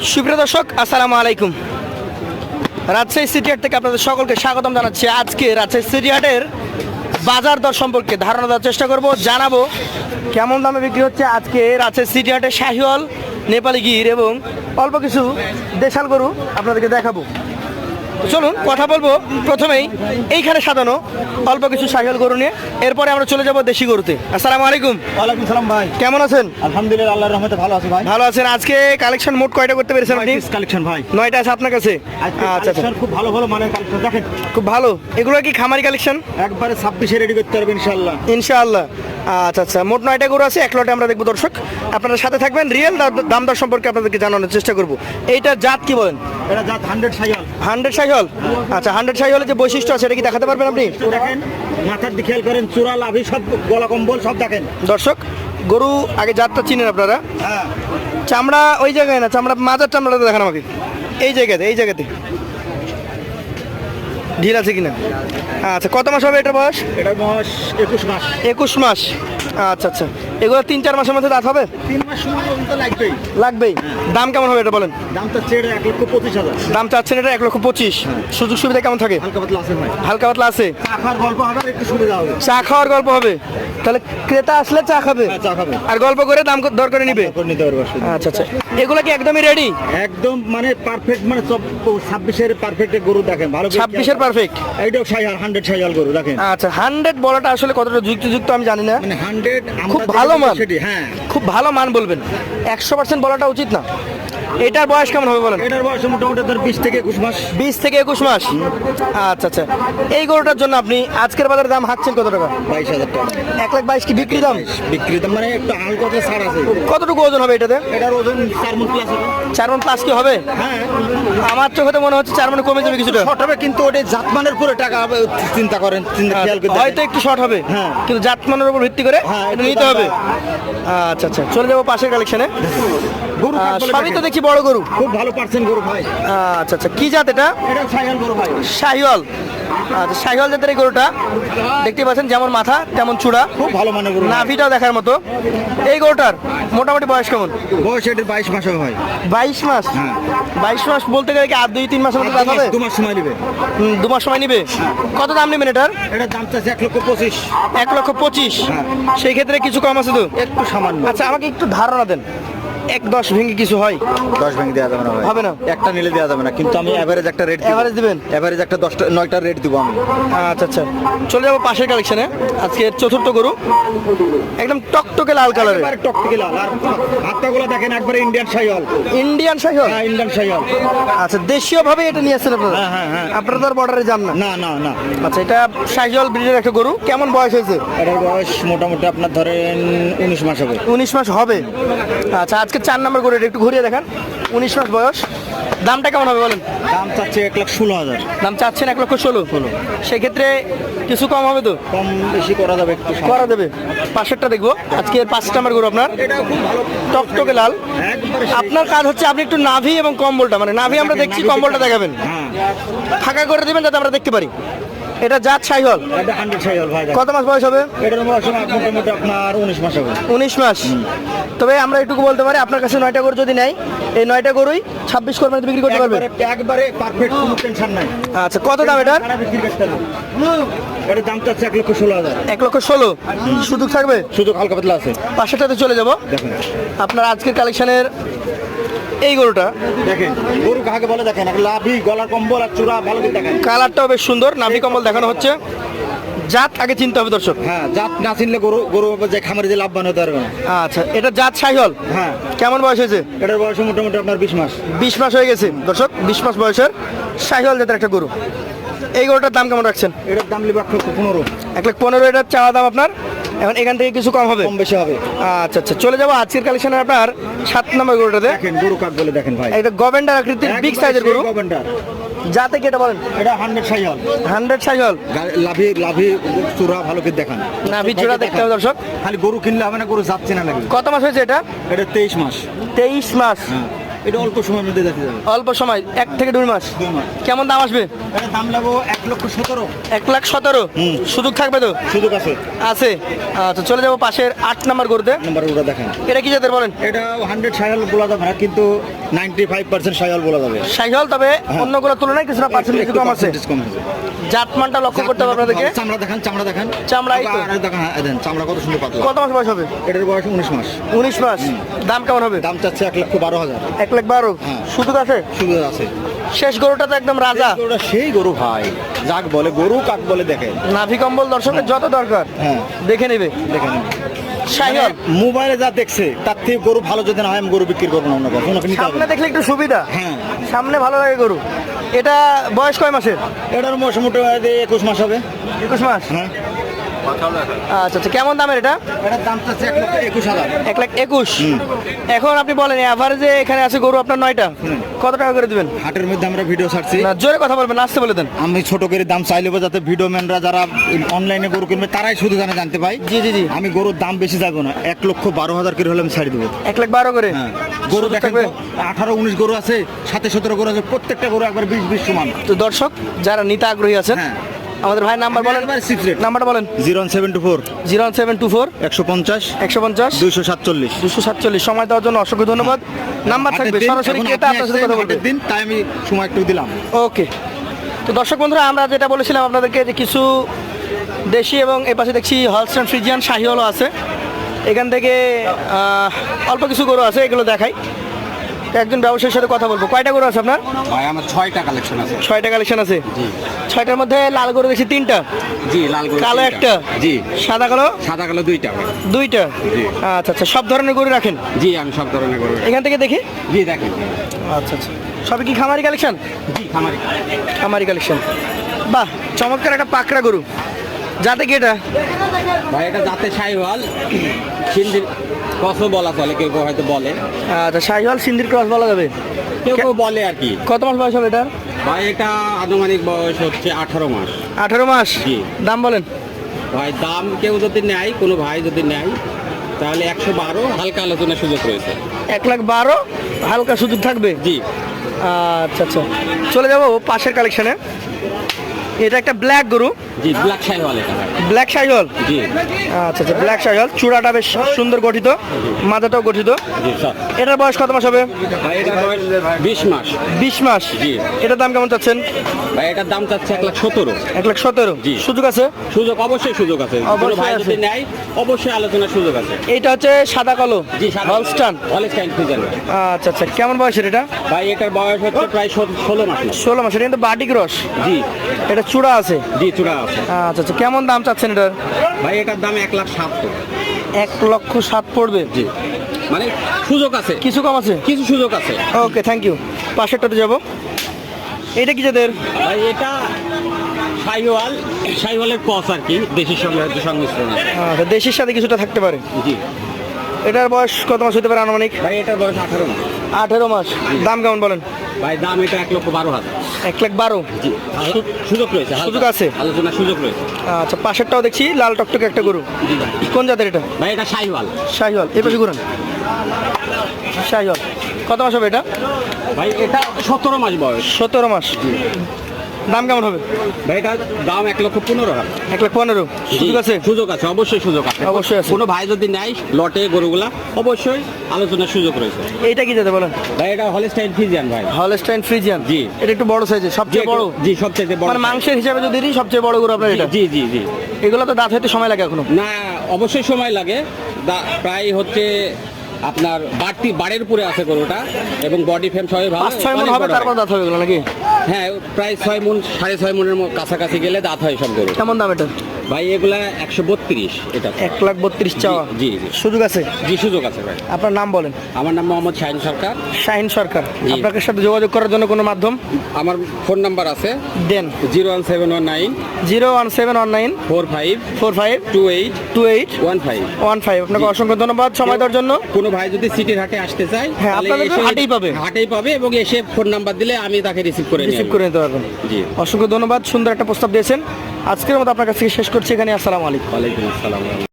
সুপ্রিয় দর্শক, আসসালামু আলাইকুম। রাজশাহী সিটি হাট থেকে আপনাদের সকলকে স্বাগতম জানাচ্ছি আজকে রাজশাহী সিটি হাটের বাজার দর সম্পর্কে ধারণা দেওয়ার চেষ্টা করব, জানাব কেমন দামে বিক্রি হচ্ছে আজকে রাজশাহী সিটি হাটে শাহিওয়াল, নেপালি গির এবং অল্প কিছু দেশাল গরু আপনাদেরকে দেখাবো। চলুন কথা বলব প্রথমেই। এইখানে সাজানো অল্প কিছু শাহিওয়াল গরু নিয়ে। এরপরে আমরা চলে যাব দেশি গরুতে। আসসালামু আলাইকুম। ওয়ালাইকুম সালাম ভাই। কেমন আছেন? আলহামদুলিল্লাহ আল্লাহর রহমতে ভালো আছি ভাই। ভালো আছেন। আজকে কালেকশন মোট কয়টা করতে পেরেছেন আপনি? কালেকশন ভাই। নয়টা আছে আপনার কাছে? আচ্ছা আচ্ছা। খুব ভালো ভালো মানের কালেকশন দেখেন। খুব ভালো। এগুলো কি খামারি কালেকশন? একবারে ছাব্বিশে রেডি করতে পারবেন ইনশাল্লাহ ইনশাআল্লাহ। আচ্ছা আচ্ছা। মোট নয়টা গরু আছে এক লটে আমরা দেখব। দর্শক আপনারা সাথে থাকবেন। রিয়েল দাম দর সম্পর্কে আপনাদেরকে জানানোর চেষ্টা করব। এইটা জাত কি বলেন? এটা জাত হান্ড্রেড সাইকেল। হান্ড্রেড সাইহল আচ্ছা হান্ড্রেড সাইহলের যে বৈশিষ্ট্য আছে এটা কি দেখাতে পারবেন আপনি? দেখেন মাথার দিকে খেয়াল করেন চূড়া লাভি সব গলা কম্বল সব দেখেন। দর্শক গরু আগে জাতটা চিনেন আপনারা? হ্যাঁ। চামড়া ওই জায়গায় না চামড়া মাজার চামড়াটা দেখান আমাকে। এই জায়গাতে এই জায়গাতে। ঢিল আছে কিনা? আচ্ছা কত মাস হবে এটা বয়স? এটা বয়স একুশ মাস। একুশ মাস। আচ্ছা আচ্ছা। এগুলো তিন চার মাসের মধ্যে দাঁত হবে? তিন মাস সময় পর্যন্ত লাগবেই। লাগবেই। দাম কেমন হবে এটা বলেন? দামটা চেয়ে এক লক্ষ পঁচিশ হাজার। দাম চাচ্ছেন এটা এক লক্ষ পঁচিশ। সুযোগ সুবিধা কেমন থাকে? হালকা পাতলা আছে ভাই। হালকা পাতলা আছে? টাকার গল্প হবে আর একটু সুবিধা হবে। চা খাওয়ার গল্প হবে। তাহলে ক্রেতা আসলে চা খাবে? হ্যাঁ, চা খাবে। আর গল্প করে দাম দর করে নিবে? নিতে পারবে আচ্ছা আচ্ছা। এগুলো কি একদমই রেডি একদম মানে পারফেক্ট মানে ছাব্বিশের পারফেক্ট গরু দেখেন। ভালো ছাব্বিশের পারফেক্ট এইটাও সাইহাল হান্ড্রেড সাইহাল গরু দেখেন। আচ্ছা হান্ড্রেড বলাটা আসলে কতটা যুক্তিযুক্ত আমি জানি না। মানে খুব ভালো মান। হ্যাঁ। খুব ভালো মান বলবেন। একশো পার্সেন্ট বলাটা উচিত না। এটার বয়স কেমন হবে বলেন? এটার বয়স মোটামুটি ধর বিশ থেকে একুশ মাস। বিশ থেকে একুশ মাস। আচ্ছা আচ্ছা। এই গরুটার জন্য আপনি আজকের বাজারে দাম হাঁকছেন কত টাকা? বাইশ হাজার টাকা। এক লাখ বাইশ কি বিক্রি দাম? বিক্রি দাম মানে একটু হালকা ছাড় আছে। কতটুকু ওজন হবে এটাতে? এটার ওজন চার মন প্লাস হবে। চার মন প্লাস কি হবে? হ্যাঁ। আমার চোখে তো মনে হচ্ছে চার মনে কমে যাবে কিছুটা। শর্ট হবে কিন্তু ওটা জাতমানের পুরো টাকা চিন্তা করেন চিন্তা খেয়াল করে হয়তো একটু শর্ট হবে হ্যাঁ। কিন্তু জাতমানের উপর ভিত্তি করে হ্যাঁ, এটা নিতে হবে। আচ্ছা আচ্ছা। চলে যাব পাশের কালেকশনে গরু সবই তো। দেখছি বড় গরু। খুব ভালো পার্সেন্ট গরু ভাই। আচ্ছা আচ্ছা কি জাত এটা? এটা সাইহাল গরু ভাই। শাহিওয়াল। আচ্ছা শাহিওয়াল জাতের এই গরুটা দেখতে পাচ্ছেন যেমন মাথা তেমন চূড়া। খুব ভালো মানের গরু। নাভিটাও দেখার মতো। এই গরুটার মোটামুটি বয়স কেমন? বয়স এটার বাইশ মাস ভাই। বাইশ মাস? হ্যাঁ। বাইশ মাস বলতে গেলে কি আর দুই তিন মাসের দাঁত হবে? দু মাস সময় নেবে। হুম, দু মাস সময় নিবে? কত দাম নেবেন এটার? এটার দাম চাচ্ছে এক লক্ষ পঁচিশ। এক লক্ষ পঁচিশ। হ্যাঁ। সেই ক্ষেত্রে কিছু কম আছে তো? একটু সামান্য। আচ্ছা আমাকে একটু ধারণা দেন। এক দশ ভেঙে কিছু হয়? দশ ভেঙে দেওয়া যাবে না ভাই। হবে না? একটা নিলে দেওয়া যাবে না কিন্তু আমি এভারেজ একটা রেট Average দিবেন? এভারেজ একটা দশটা নয়টা রেট দিব আমি। আচ্ছা আচ্ছা। চলে যাব পাশের কালেকশনে আজকে চতুর্থ গরু। একদম টকটকে লাল কালারের টকটকে লাল। আর হাতটাগুলো দেখেন একবারে ইন্ডিয়ান সাইহল ইন্ডিয়ান শাহিওয়াল হ্যাঁ ইন্ডিয়ান সাইহল আচ্ছা দেশীয় ভাবে এটা নিয়ে আসছেন আপনারা? হ্যাঁ, হ্যাঁ, হ্যাঁ। আপনারা তো বর্ডারে যান না? না না না। আচ্ছা এটা শাহিওয়াল ব্রিডের একটা গরু। কেমন বয়স হয়েছে? এটার বয়স মোটামুটি আপনার ধরেন উনিশ মাস হবে। উনিশ মাস হবে। আচ্ছা আজকে চার নম্বর গরু একটু ঘুরিয়ে দেখান। উনিশ মাস বয়স। দামটা কেমন হবে বলেন? দাম চাচ্ছে এক লাখ ষোলো হাজার। দাম চাচ্ছেন এক লক্ষ ষোলো। ষোলো। সেক্ষেত্রে কিছু কম হবে তো? কম বেশি করা যাবে একটু করা দেবে পাশেরটা দেখব। আজকে পাঁচ নাম্বার গরু আপনার। টকটকে লাল। আপনার কাজ হচ্ছে আপনি একটু নাভি এবং কম্বলটা মানে নাভি আমরা দেখছি কম্বলটা দেখাবেন। হ্যাঁ। ফাঁকা করে দেবেন যাতে আমরা দেখতে পারি। এটা জাত সাইহল এটা হান্ড্রেড সাইহল ভাই কত মাস বয়স হবে? এটার বয়স মোটামুটি আপনার উনিশ মাস হবে। উনিশ মাস। তবে আমরা একটুকু বলতে পারি আপনার কাছে নয়টা গরু যদি নেয় এই নয়টা গরুই ছাব্বিশ করে বিক্রি করতে পারবে? একবারে পারফেক্ট কোনো টেনশন নাই। আচ্ছা কত দাম এটার? এটার চাচ্ছে এক লক্ষ ষোলো হাজার। এক লক্ষ ষোলো। সুযোগ থাকবে? সুযোগ হালকা পাতলা আছে। পাশেরটাতে চলে যাব। আপনার আজকের কালেকশনের এই গরুটা? দেখেন গরু কাকে বলে দেখেন লাভি গলার কম্বল আর চূড়া ভালো করে দেখেন। কালারটাও বেশ সুন্দর নাভি কম্বল দেখানো হচ্ছে। জাত আগে চিনতে হবে দর্শক। হ্যাঁ জাত না চিনলে গরু গরু যে খামারে যে লাভবান হতে পারবে আচ্ছা এটা জাত সাইহল? হ্যাঁ। কেমন বয়স হয়েছে? এটার বয়স মোটামুটি আপনার বিশ মাস। বিশ মাস হয়ে গেছে। দর্শক বিশ মাস বয়সের সাইহল জাতের একটা গরু। এই গরুটার দাম কেমন রাখছেন? এটার দাম লিখবে এক লক্ষ পনেরো। এক লাখ পনেরো এটার চাওয়া দাম আপনার? এখন এখান থেকে কিছু কম হবে? কম বেশি হবে। আচ্ছা আচ্ছা চলে যাব আজকের কালেকশনে আপনার সাত নম্বর গরুটাতে। দেখেন গরু কাক বলে দেখেন ভাই। একটা গভেন্ডার আকৃতির বিগ সাইজের গরু। গভর্নমেন্টার যাতে কি এটা বলেন? এটা হান্ড্রেড সাইহল। হান্ড্রেড সাইহল। লাভি লাভি চূড়া ভালো করে দেখান। নাভি চূড়া দেখতে হবে দর্শক। খালি গরু কিনলে হবে না গরু যাচ্ছে না লাগবে কত মাস হয়েছে এটা? এটা তেইশ মাস। তেইশ মাস। হ্যাঁ। এটা অল্প সময়ের মধ্যে দেখতে যাবে। অল্প সময় এক থেকে দুই মাস। কেমন দাম আসবে? দাম লাগবো এক লক্ষ সতেরো। এক লাখ সতেরো? সুযোগ থাকবে তো? সুযোগ আছে। আছে। আচ্ছা চলে যাব পাশের আট নাম্বার গরুতে। নাম্বার ওটা দেখেন। এটা কি জাতের বলেন? এটা হান্ড্রেড সাইহল বলা যাবে না কিন্তু নাইনটি ফাইভ পার্সেন্ট সাইহল বলা যাবে। সাইহল তবে অন্যগুলোর তুলনায় কিছুটা কম আছে। percentage কম আছে। জাতমানটা লক্ষ্য করতে হবে আপনাদেরকে। চামড়া দেখান চামড়া দেখান। চামড়া দেখেন হ্যাঁ, দেন চামড়া কত সুন্দর পাতলা। কত মাস বয়স হবে? এটার বয়স উনিশ মাস। উনিশ মাস। দাম কেমন হবে? দাম চাচ্ছে এক লক্ষ বারো হাজার। এক লাখ বারো। হ্যাঁ। সুযোগ আছে? সুযোগ আছে। শেষ গরুটা তো একদম রাজা। গরুটা সেই গরু ভাই। যাক বলে গরু কাক বলে দেখে। নাভি কম্বল দর্শকের যত দরকার। হ্যাঁ। দেখে নেবে। দেখে সাইহল মোবাইলে যা দেখছে তার থেকে গরু ভালো যদি না হয় আমি গরু বিক্রি করব না অন্য সামনে। দেখলে একটু সুবিধা? হ্যাঁ। সামনে ভালো লাগে গরু। এটা বয়স কয় মাসের? এটার মোটামুটি একুশ মাস হবে। একুশ মাস? হ্যাঁ। আচ্ছা আচ্ছা কেমন দামের এটা? এটার দাম এক লক্ষ একুশ হাজার। এক লাখ একুশ। এখন আপনি বলেন অ্যাভারেজে এখানে আছে গরু আপনার নয়টা। কত টাকা করে দিবেন? হাটের মধ্যে আমরা ভিডিও ছাড়ছি। না জোরে কথা বলবেন আসতে বলে দেন। আমি ছোট করে দাম চাইলেবো যাতে ভিডিও ম্যানরা যারা অনলাইনে গরু কিনবে তারাই শুধু জানে জানতে পাই জি জি জি। আমি গরুর দাম বেশি যাব না এক লক্ষ বারো হাজার করে হলে আমি ছাড়ি দেবো। এক লাখ বারো করে? হ্যাঁ। গরু থাকবে? আঠারো উনিশ গরু আছে সাথে সতেরো গরু আছে প্রত্যেকটা গরু একবার বিশ বিশ সমান। তো দর্শক যারা নিতে আগ্রহী আছেন হ্যাঁ। আমাদের ভাই নাম্বার বলেন। নাম্বারটা বলেন। Zero seven two four. Zero seven two four. একশো পঞ্চাশ। একশো পঞ্চাশ। দুইশো সাতচল্লিশ। দুশো সাতচল্লিশ। সময় দেওয়ার জন্য অসংখ্য ধন্যবাদ। নাম্বার থাকবে। সরাসরি ক্রেতা আপনার সাথে কথা বলবে? দিন তাই আমি সময় একটু দিলাম। ওকে। তো দর্শক বন্ধুরা আমরা যেটা বলেছিলাম আপনাদেরকে যে কিছু দেশি এবং এ পাশে দেখছি হলস্টান ফ্রিজিয়ান শাহিওয়ালও আছে। এখান থেকে অল্প কিছু গরু আছে এগুলো দেখাই। একজন ব্যবসায়ীর সাথে কথা বলব। কয়টা গরু আছে আপনার? ভাই আমার ছয়টা কালেকশন আছে। ছয়টা কালেকশন আছে? জি। ছয়টার মধ্যে লাল গরু দেখছি তিনটা? জি লাল গরু কালো একটা? জি। সাদা কালো? সাদা কালো দুইটা দুইটা? জি। আচ্ছা আচ্ছা সব ধরনের গরু রাখেন? জি আমি সব ধরনের গরু এখান থেকে দেখি? জি দেখেন। আচ্ছা আচ্ছা। সবই কি খামারি কালেকশন জি খামারি। খামারি কালেকশন বাহ চমৎকার একটা পাকড়া গরু। যাতে কি এটা? ভাই এটা যাতে শাহিওয়াল। সিন্ধির কসও বলা চলে কেউ কেউ হয়তো বলে। আচ্ছা শাহিওয়াল সিন্দির ক্রস বলা যাবে? কেউ কেউ বলে আর কি। কত মাস বয়স হবে এটা ভাই এটা আনুমানিক বয়স হচ্ছে আঠারো মাস। আঠারো মাস? জি। দাম বলেন। ভাই দাম কেউ যদি নেয় কোনো ভাই যদি নেয় তাহলে একশো বারো হালকা আলোচনার সুযোগ রয়েছে। এক লাখ বারো হালকা সুযোগ থাকবে? জি। আচ্ছা আচ্ছা। চলে যাব পাশের কালেকশনে এটা একটা ব্ল্যাক গরু। জি ব্ল্যাক শাহিওয়াল এটা। ব্ল্যাক শাহিওয়াল? জি। আচ্ছা আচ্ছা ব্ল্যাক শাহিওয়াল। চূড়াটা বেশ সুন্দর গঠিত মাথাটাও গঠিত। জি এটার বয়স কত মাস হবে? এটা বিশ মাস। বিশ মাস। জি। এটার দাম কেমন চাচ্ছেন? ভাই এটার দাম চাচ্ছে এক লাখ সতেরো। এক লাখ সতেরো। জি। সুযোগ আছে? সুযোগ অবশ্যই সুযোগ আছে। অবশ্যই ভাই যদি নেয় অবশ্যই আলোচনার সুযোগ আছে। এইটা হচ্ছে সাদা কালো জি হলস্টান হলস্টাইন ফ্রিজার আচ্ছা আচ্ছা কেমন বয়সের এটা? ভাই এটার বয়স হচ্ছে প্রায় ষোলো মাস। ষোলো মাসের কিন্তু বাটিক রস। জি। এটা চূড়া আছে? জি চূড়া আছে। আচ্ছা আচ্ছা কেমন দাম চাচ্ছেন এটার? ভাই এটার দাম এক লাখ সাত। এক লক্ষ সাত পড়বে? জি। মানে সুযোগ আছে। কিছু কম আছে? কিছু সুযোগ আছে। ওকে থ্যাংক ইউ পাশেরটাতে যাব। এটা কি যাদের ভাই এটা শাহিওয়াল শাহিওয়ালের কস আর কি দেশের সঙ্গে হয়তো সংমিশ্রণ। আছে আচ্ছা দেশের সাথে কিছুটা থাকতে পারে? জি। এটার বয়স কত মাস হতে পারে আনুমানিক? ভাই এটার বয়স আঠারো মাস। আঠেরো মাস। দাম কেমন বলেন? ভাই দাম এটা এক লক্ষ বারো হাজার। এক লাখ বারো। সুযোগ রয়েছে সুযোগ আছে? সুযোগ রয়েছে। আচ্ছা পাশেরটাও দেখছি লাল টকটকে একটা গরু। কোন জাতের এটা? ভাই এটা শাহিওয়াল। শাহিওয়াল এই পাশে ঘুরান। শাহিওয়াল কত মাস হবে এটা? ভাই এটা সতেরো মাস বয়স। সতেরো মাস। দাম কেমন হবে? ভাই এটার দাম এক লক্ষ পনেরো এক লাখ পনেরো। সুযোগ আছে? সুযোগ আছে অবশ্যই সুযোগ আছে। অবশ্যই আছে। কোনো ভাই যদি নেয় লটে গরুগুলা অবশ্যই আলোচনার সুযোগ রয়েছে। এইটা কি যেতে বলেন? ভাই এটা হলস্টাইন ফ্রিজিয়ান ভাই। হলস্টাইন ফ্রিজিয়ান জি। এটা একটু বড় সাইজের সবচেয়ে বড়? জি সবচেয়ে বড় মানে মাংসের হিসাবে যদি দিই সবচেয়ে বড় গরু আপনার এটা? জি জি জি। এগুলো তো দাঁত হইতে সময় লাগে এখনও। না অবশ্যই সময় লাগে। প্রায় হচ্ছে আপনার বাড়তি বাড়ের উপরে আছে গরুটা এবং বডি ফ্রেম সবই ভালো। পাঁচ ছয় মন হবে তারপর দাঁত হবে নাকি? হ্যাঁ প্রায় ছয় মন সাড়ে ছয় মনের কাছাকাছি গেলে দাঁত হয় সব গরু কেমন দাম এটা? ভাই এগুলা একশো বত্রিশ এটা। এক লাখ বত্রিশ চাওয়া। জি, জি। সুযোগ আছে? জি সুযোগ আছে ভাই। আপনার নাম বলেন। আমার নাম মোহাম্মদ শাহিন সরকার। শাহিন সরকার। আপনার সাথে যোগাযোগ করার জন্য কোনো মাধ্যম? আমার ফোন নাম্বার আছে। দেন। Zero one seven one nine. Zero one seven one nine. Four five. Four five. Two eight. Two eight. One five. One five. আপনাকে অসংখ্য ধন্যবাদ সময় দেওয়ার জন্য। কোনো ভাই যদি সিটির হাটে আসতে চায় হ্যাঁ, আপনাদের হাটেই পাবে। হাটেই পাবে এবং এসে ফোন নাম্বার দিলে আমি তাকে রিসিভ করে রিসিভ করে নিতে পারবেন। জি। অসংখ্য ধন্যবাদ সুন্দর একটা প্রস্তাব দিয়েছেন। আজকের মতো আপনার কাছ থেকে শেষ করছি এখানে আসসালামু আলাইকুম। ওয়ালাইকুম আসসালাম।